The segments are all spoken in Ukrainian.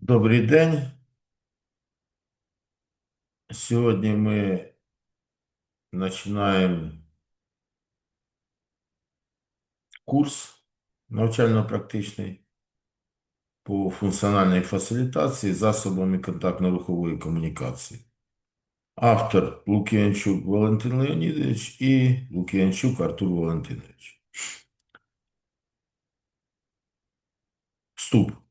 Добрий день. Сьогодні ми починаємо курс навчально-практичний по функціональній фасилітації засобами контактно-рухової комунікації. Автор Лук'янчук Валентин Леонідович і Лук'янчук Артур Валентинович. Вступ.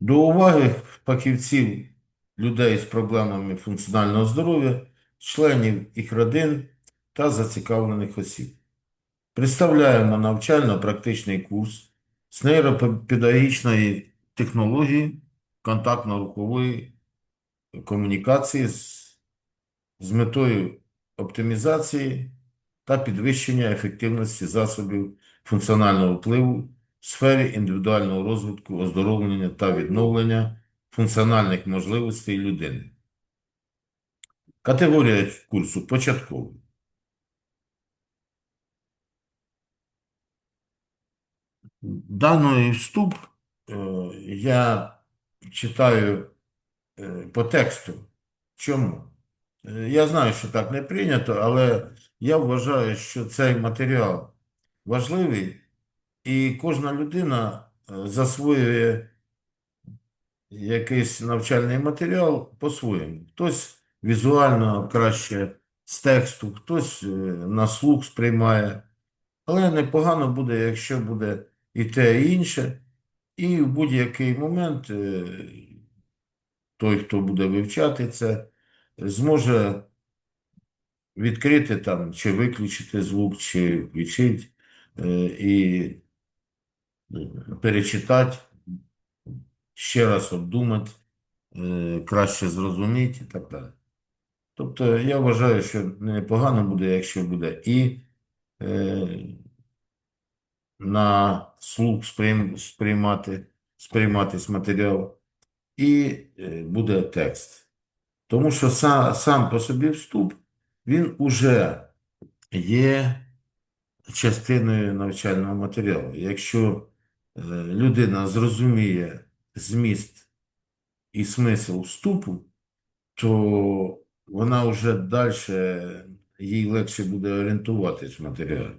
До уваги фахівців, людей з проблемами функціонального здоров'я, членів їх родин та зацікавлених осіб. Представляємо навчально-практичний курс з нейропедагогічної технології контактно-рухової комунікації з, з метою оптимізації та підвищення ефективності засобів функціонального впливу в сфері індивідуального розвитку, оздоровлення та відновлення функціональних можливостей людини. Категорія курсу початковий. Даний вступ е, я читаю е, по тексту. Чому? Е, Я знаю, що так не прийнято, але я вважаю, що цей матеріал важливий, і кожна людина е, засвоює якийсь навчальний матеріал по-своєму. Хтось візуально краще з тексту, хтось е, на слух сприймає. Але непогано буде, якщо буде і те, і інше. І в будь-який момент е, той, хто буде вивчати це, зможе відкрити там, чи виключити звук, чи включити і перечитати, ще раз обдумати, е, краще зрозуміти і так далі. Тобто я вважаю, що непогано буде, якщо буде і е, на слух сприймати, сприйматись матеріал, і е, буде текст. Тому що сам, сам по собі вступ, він уже є частиною навчального матеріалу. Якщо людина зрозуміє зміст і смисл вступу, то вона вже далі, їй легше буде орієнтуватись в матеріалі.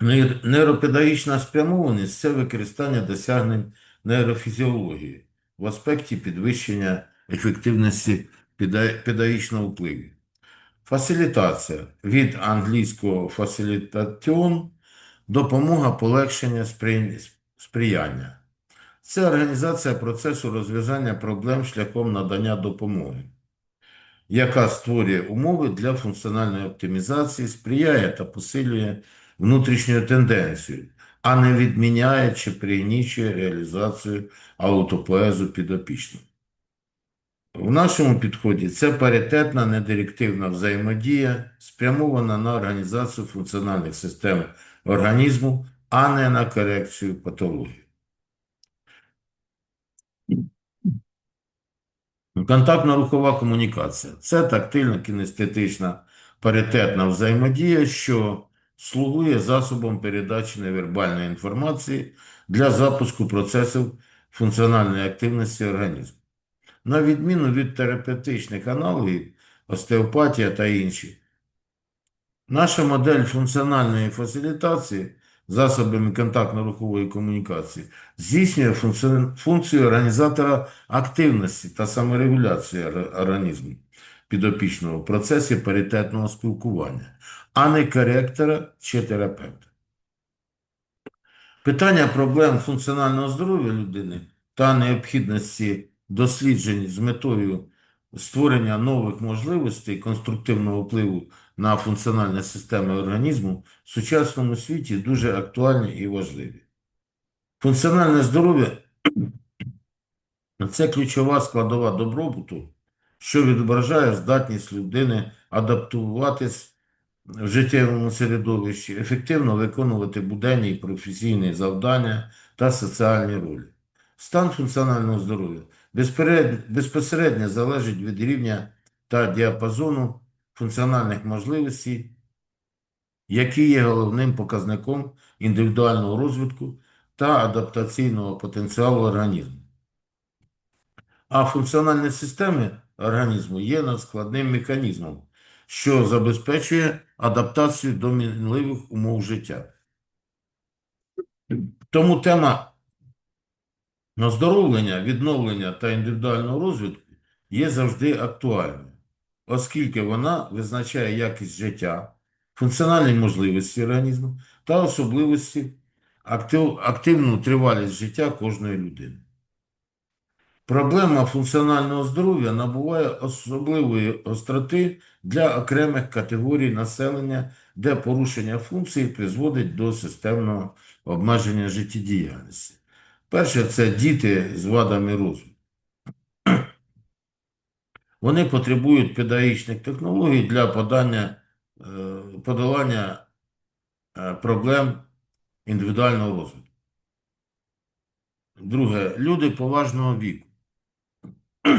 Нейр- Нейропедагогічна спрямованість це використання досягнень нейрофізіології в аспекті підвищення ефективності педа- педагогічного впливу. Фасилітація від англійського facilitation – допомога полегшення спри- сприяння. Це організація процесу розв'язання проблем шляхом надання допомоги яка створює умови для функціональної оптимізації, сприяє та посилює внутрішню тенденцію, а не відміняє чи пригнічує реалізацію аутопоезу підопічного. В нашому підході це паритетна недирективна взаємодія, спрямована на організацію функціональних систем організму, а не на корекцію патології. Контактно-рухова комунікація це тактильно-кінестетична паритетна взаємодія, що слугує засобом передачі невербальної інформації для запуску процесів функціональної активності організму. На відміну від терапевтичних аналогів, остеопатія та інші, наша модель функціональної фасилітації засобами контактно-рухової комунікації здійснює функцію організатора активності та саморегуляції організму підопічного в процесі паритетного спілкування, а не коректора чи терапевта. Питання проблем функціонального здоров'я людини та необхідності досліджень з метою створення нових можливостей конструктивного впливу на функціональні системи організму в сучасному світі дуже актуальні і важливі. Функціональне здоров'я це ключова складова добробуту, що відображає здатність людини адаптуватись в життєвому середовищі, ефективно виконувати буденні і професійні завдання та соціальні ролі. Стан функціонального здоров'я безпосередньо залежить від рівня та діапазону функціональних можливостей які є головним показником індивідуального розвитку та адаптаційного потенціалу організму. А функціональні системи організму є надскладним механізмом, що забезпечує адаптацію до мінливих умов життя. Тому тема оздоровлення, відновлення та індивідуального розвитку є завжди актуальною, оскільки вона визначає якість життя, функціональні можливості організму та особливості актив, активну тривалість життя кожної людини. Проблема функціонального здоров'я набуває особливої гостроти для окремих категорій населення, де порушення функцій призводить до системного обмеження життєдіяльності. Перше це діти з вадами розвитку. Вони потребують педагогічних технологій для подання, е, подолання е, проблем індивідуального розвитку. Друге, люди поважного віку.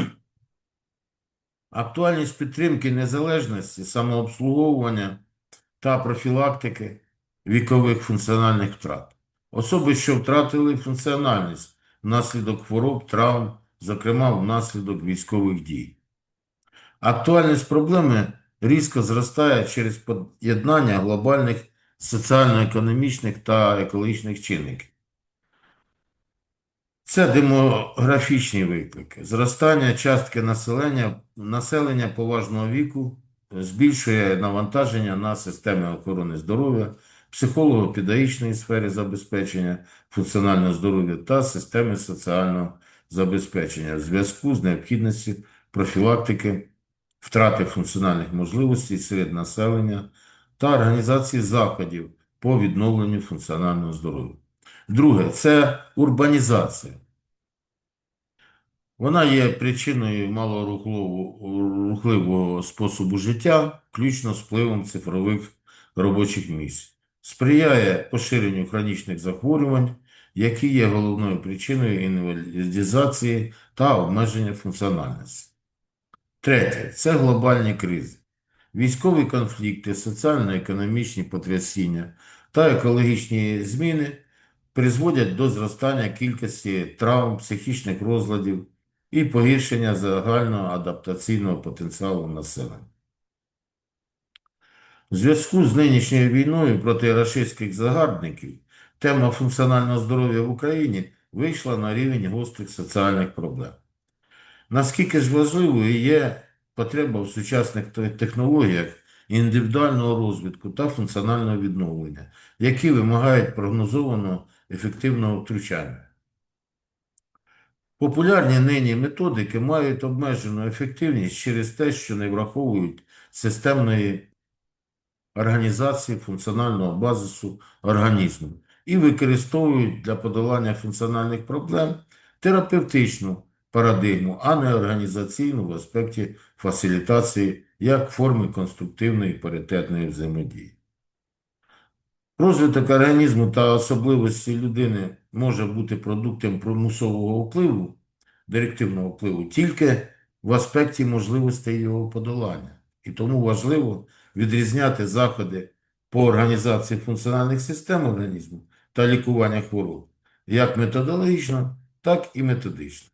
Актуальність підтримки незалежності, самообслуговування та профілактики вікових функціональних втрат. Особи, що втратили функціональність внаслідок хвороб, травм, зокрема внаслідок військових дій. Актуальність проблеми різко зростає через поєднання глобальних соціально-економічних та екологічних чинників. Це демографічні виклики. Зростання частки населення, населення поважного віку збільшує навантаження на системи охорони здоров'я, психолого-педагогічної сфери забезпечення функціонального здоров'я та системи соціального забезпечення в зв'язку з необхідністю профілактики втрати функціональних можливостей серед населення та організації заходів по відновленню функціонального здоров'я. Друге це урбанізація. Вона є причиною малорухливого способу життя, включно з впливом цифрових робочих місць, сприяє поширенню хронічних захворювань, які є головною причиною інвалідизації та обмеження функціональності. Третє це глобальні кризи. Військові конфлікти, соціально-економічні потрясіння та екологічні зміни призводять до зростання кількості травм, психічних розладів і погіршення загального адаптаційного потенціалу населення. У зв'язку з нинішньою війною проти рашистських загарбників тема функціонального здоров'я в Україні вийшла на рівень гострих соціальних проблем. Наскільки ж важливою є потреба в сучасних технологіях індивідуального розвитку та функціонального відновлення, які вимагають прогнозованого ефективного втручання. Популярні нині методики мають обмежену ефективність через те, що не враховують системної організації функціонального базису організму і використовують для подолання функціональних проблем терапевтичну парадигму, а не організаційну в аспекті фасилітації як форми конструктивної паритетної взаємодії. Розвиток організму та особливості людини може бути продуктом примусового впливу, директивного впливу, тільки в аспекті можливостей його подолання. І тому важливо відрізняти заходи по організації функціональних систем організму та лікування хвороб як методологічно, так і методично.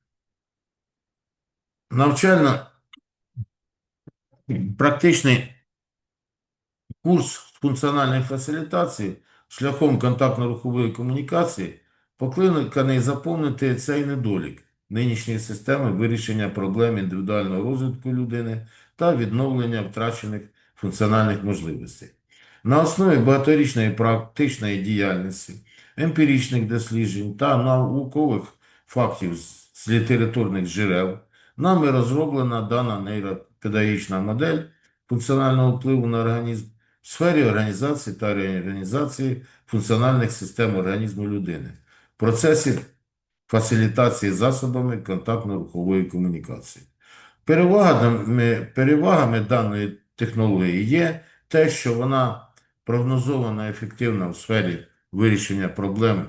Навчально практичний курс функціональної фасилітації шляхом контактно-рухової комунікації покликаний заповнити цей недолік нинішньої системи вирішення проблем індивідуального розвитку людини та відновлення втрачених функціональних можливостей. На основі багаторічної практичної діяльності, емпіричних досліджень та наукових фактів з літературних джерел нами розроблена дана нейропедагогічна модель функціонального впливу на організм в сфері організації та реорганізації функціональних систем організму людини в процесі фасилітації засобами контактно-рухової комунікації. Перевагами, перевагами даної технології є те, що вона прогнозована ефективна в сфері вирішення проблем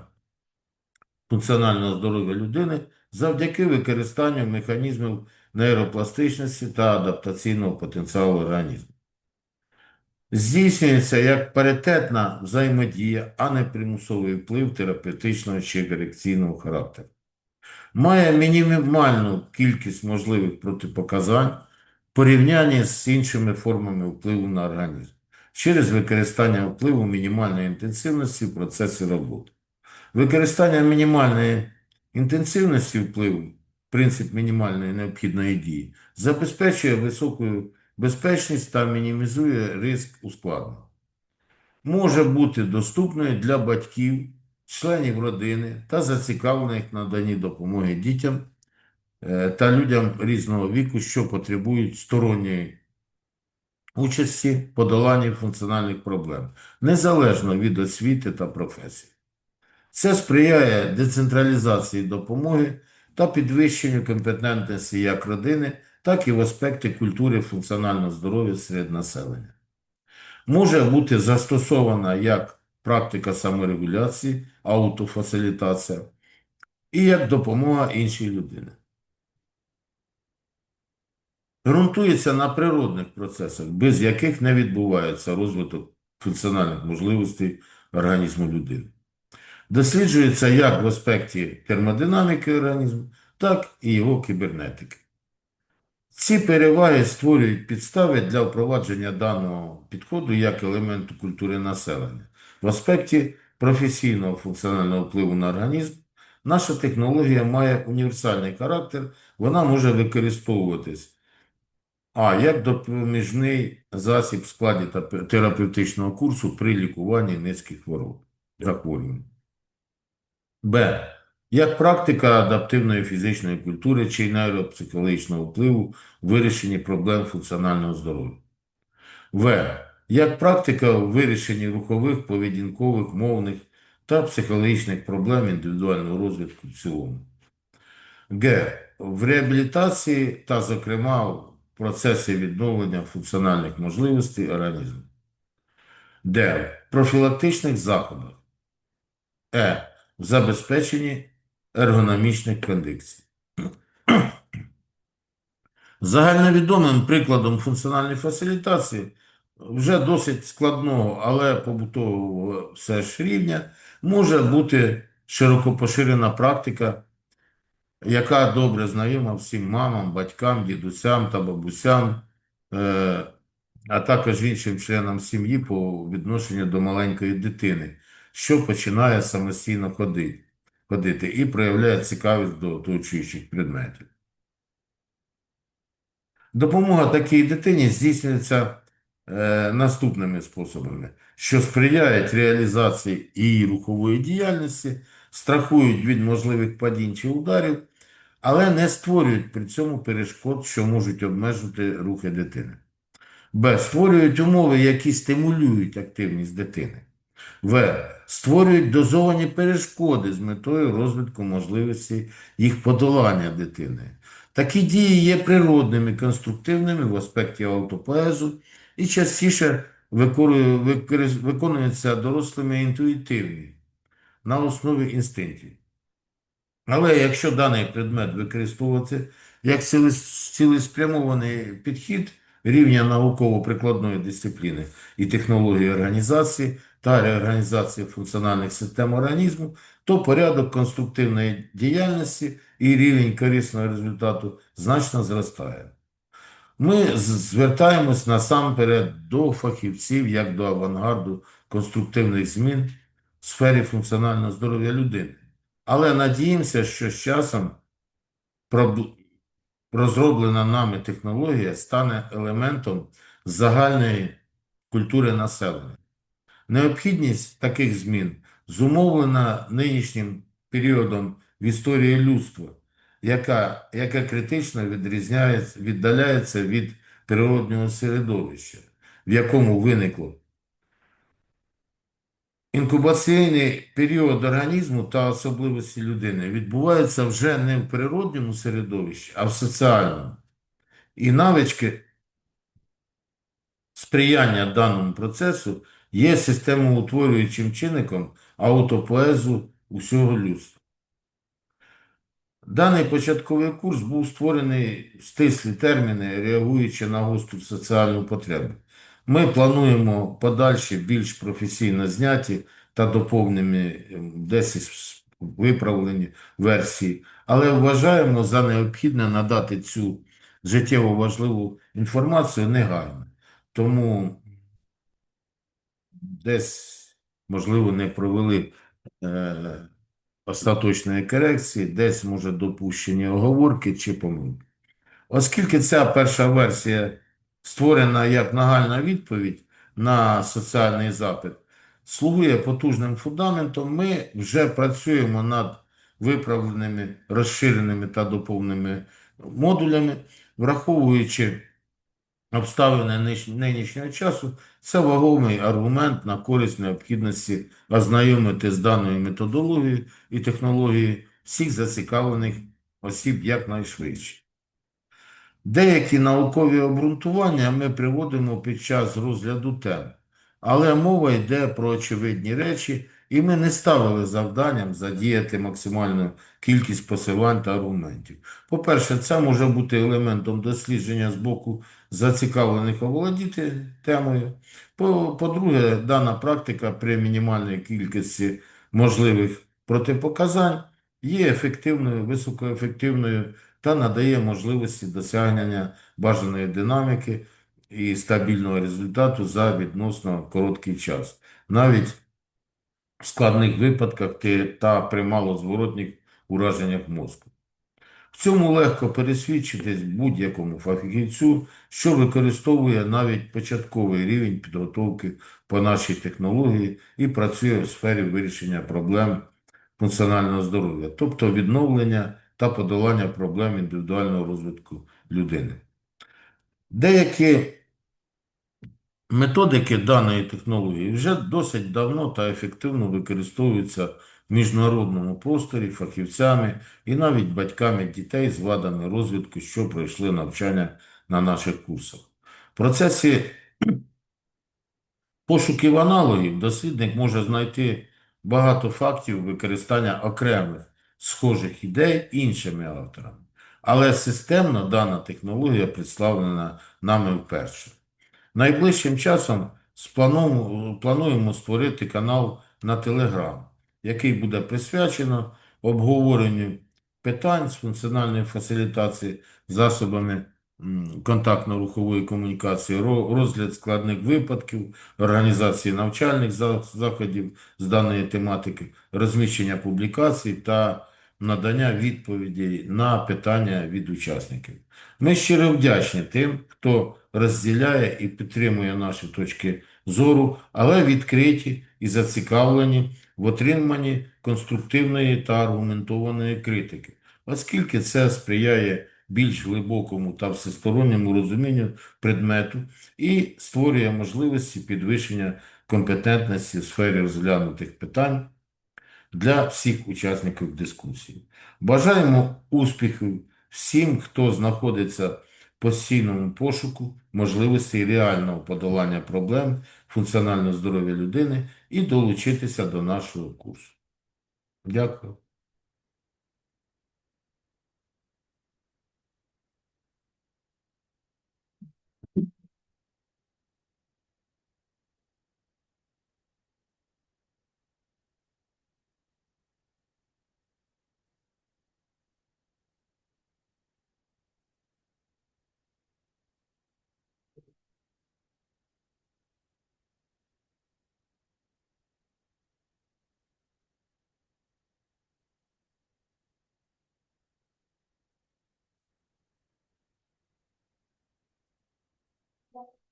функціонального здоров'я людини завдяки використанню механізмів нейропластичності та адаптаційного потенціалу організму. здійснюється як паритетна взаємодія, а не примусовий вплив терапевтичного чи корекційного характеру. Має мінімальну кількість можливих протипоказань порівнянні з іншими формами впливу на організм через використання впливу мінімальної інтенсивності в процесі роботи. Використання мінімальної інтенсивності впливу, принцип мінімальної необхідної дії, забезпечує високу безпечність та мінімізує ризик ускладнень. Може бути доступною для батьків, членів родини та зацікавлених в наданні допомоги дітям та людям різного віку, що потребують сторонньої участі в подоланні функціональних проблем, незалежно від освіти та професії. Це сприяє децентралізації допомоги та підвищенню компетентності як родини, так і в аспекті культури функціонального здоров'я серед населення. Може бути застосована як практика саморегуляції, аутофасилітація і як допомога іншій людині. Ґрунтується на природних процесах, без яких не відбувається розвиток функціональних можливостей організму людини. Досліджується як в аспекті термодинаміки організму, так і його кібернетики. Ці переваги створюють підстави для впровадження даного підходу як елементу культури населення. В аспекті професійного функціонального впливу на організм наша технологія має універсальний характер, вона може використовуватись а як допоміжний засіб в складі терапевтичного курсу при лікуванні низьких хвороб захворювань. Б. Як практика адаптивної фізичної культури чи нейропсихологічного впливу в вирішенні проблем функціонального здоров'я. В. Як практика в вирішенні рухових, поведінкових, мовних та психологічних проблем індивідуального розвитку в цілому. Г. В реабілітації та, зокрема, процесі відновлення функціональних можливостей організму. Д. Профілактичних заходах. Е. В забезпеченні ергономічних кондицій. Загальновідомим прикладом функціональної фасилітації вже досить складного, але побутового все ж рівня може бути широко поширена практика, яка добре знайома всім мамам, батькам, дідусям та бабусям, е, а також іншим членам сім'ї по відношенню до маленької дитини, що починає самостійно ходити, ходити і проявляє цікавість до оточуючих предметів. Допомога такій дитині здійснюється е, наступними способами, що сприяють реалізації її рухової діяльності, страхують від можливих падінь чи ударів, але не створюють при цьому перешкод, що можуть обмежити рухи дитини. Б. Створюють умови, які стимулюють активність дитини. В. Створюють дозовані перешкоди з метою розвитку можливості їх подолання дитини. Такі дії є природними, конструктивними в аспекті аутопоезу і частіше виконуються дорослими інтуїтивні на основі інстинктів. Але якщо даний предмет використовувати як цілеспрямований підхід рівня науково-прикладної дисципліни і технології організації та реорганізації функціональних систем організму, то порядок конструктивної діяльності і рівень корисного результату значно зростає. Ми звертаємось насамперед до фахівців як до авангарду конструктивних змін в сфері функціонального здоров'я людини. Але надіємося, що з часом розроблена нами технологія стане елементом загальної культури населення. Необхідність таких змін зумовлена нинішнім періодом в історії людства, яка, яке критично відрізняється, віддаляється від природнього середовища, в якому виникло Інкубаційний період організму та особливості людини відбуваються вже не в природньому середовищі, а в соціальному. І навички сприяння даному процесу є системоутворюючим чинником аутопоезу усього людства. Даний початковий курс був створений в стислі терміни, реагуючи на гостру соціальну потребу. Ми плануємо подальші більш професійно зняті та доповнені ем, десь виправлені версії, але вважаємо за необхідне надати цю життєво важливу інформацію негайно. Тому десь, можливо, не провели е, остаточної корекції, десь, може, допущені оговорки чи помилки. Оскільки ця перша версія створена як нагальна відповідь на соціальний запит, слугує потужним фундаментом, ми вже працюємо над виправленими, розширеними та доповненими модулями, враховуючи обставини нинішнього часу, це вагомий аргумент на користь необхідності ознайомити з даною методологією і технологією всіх зацікавлених осіб якнайшвидше. Деякі наукові обґрунтування ми приводимо під час розгляду тем, але мова йде про очевидні речі, і ми не ставили завданням задіяти максимальну кількість посилань та аргументів. По-перше, це може бути елементом дослідження з боку зацікавлених оволодіти темою. По- По-друге, дана практика при мінімальній кількості можливих протипоказань є ефективною, високоефективною та надає можливості досягнення бажаної динаміки і стабільного результату за відносно короткий час, навіть в складних випадках та при малозворотних ураженнях мозку. В цьому легко пересвідчитись будь-якому фахівцю, що використовує навіть початковий рівень підготовки по нашій технології і працює в сфері вирішення проблем функціонального здоров'я, тобто відновлення та подолання проблем індивідуального розвитку людини. Деякі методики даної технології вже досить давно та ефективно використовуються в міжнародному просторі фахівцями і навіть батьками дітей з вадами розвитку, що пройшли навчання на наших курсах. В процесі пошуків аналогів дослідник може знайти багато фактів використання окремих схожих ідей іншими авторами. Але системно дана технологія представлена нами вперше. Найближчим часом плануємо створити канал на Telegram, який буде присвячено обговоренню питань з функціональної фасилітації засобами контактно-рухової комунікації, ро- розгляд складних випадків, організації навчальних заходів з даної тематики, розміщення публікацій та надання відповідей на питання від учасників. Ми щиро вдячні тим, хто розділяє і підтримує наші точки зору, але відкриті і зацікавлені в отриманні конструктивної та аргументованої критики, оскільки це сприяє більш глибокому та всесторонньому розумінню предмету і створює можливості підвищення компетентності в сфері розглянутих питань для всіх учасників дискусії. Бажаємо успіхів всім, хто знаходиться в постійному пошуку можливостей реального подолання проблем функціонального здоров'я людини і долучитися до нашого курсу. Дякую. Yeah.